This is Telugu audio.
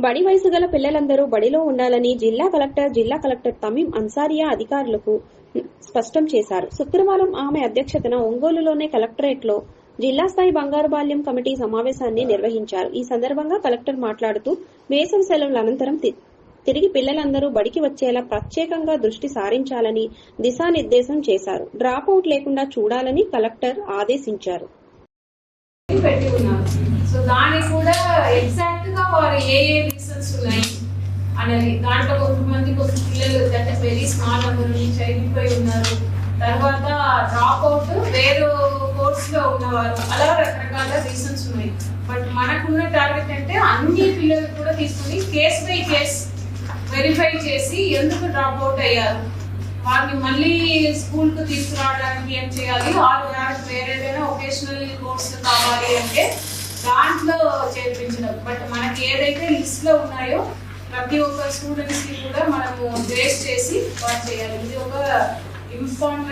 బడి వయసు గల పిల్లలందరూ బడిలో ఉండాలని జిల్లా కలెక్టర్ జిల్లా కలెక్టర్ తమీం అన్సారియా అధికారులకు స్పష్టం చేశారు. శుక్రవారం ఆమె అధ్యక్షతన ఒంగోలులోని కలెక్టరేట్లో జిల్లా స్థాయి బంగారు బాల్యం కమిటీ సమావేశాన్ని నిర్వహించారు. ఈ సందర్భంగా కలెక్టర్ మాట్లాడుతూ వేసవి సెలవుల అనంతరం తి- తిరిగి పిల్లలందరూ బడికి వచ్చేలా ప్రత్యేకంగా దృష్టి సారించాలని దిశానిర్దేశం చేశారు. డ్రాప్ అవుట్ లేకుండా చూడాలని కలెక్టర్ ఆదేశించారు. సో దానికి కూడా ఎగ్జాక్ట్గా వారు ఏ ఏ రీజన్స్ అనేది దాంట్లో కొంతమంది కొంత పిల్లలు అంటే వెరీ స్మాల్ నెంబర్ నుంచి అయిపోయి ఉన్నారు. తర్వాత డ్రాప్ అవుట్ వేరే కోర్స్లో ఉన్నవారు. అలా రకరకాల రీజన్స్ ఉన్నాయి. బట్ మనకున్న టార్గెట్ అంటే అన్ని పిల్లలు కూడా తీసుకుని కేస్ బై కేస్ వెరిఫై చేసి ఎందుకు డ్రాప్ అవుట్ అయ్యారు? వారిని మళ్ళీ స్కూల్కు తీసుకురావడానికి ఏం చేయాలి? వారు వారికి వేరేదైనా ఒకేషనల్ కోర్సు కావాలి అంటే దాంట్లో చేర్పించాలి. ఏదైతే లిస్ట్లో ఉన్నాయో ప్రతి ఒక్క స్టూడెంట్స్కి కూడా మనము గ్రేస్ చేసి వాళ్ళు చేయాలి. ఇది ఒక ఇంపార్టెంట్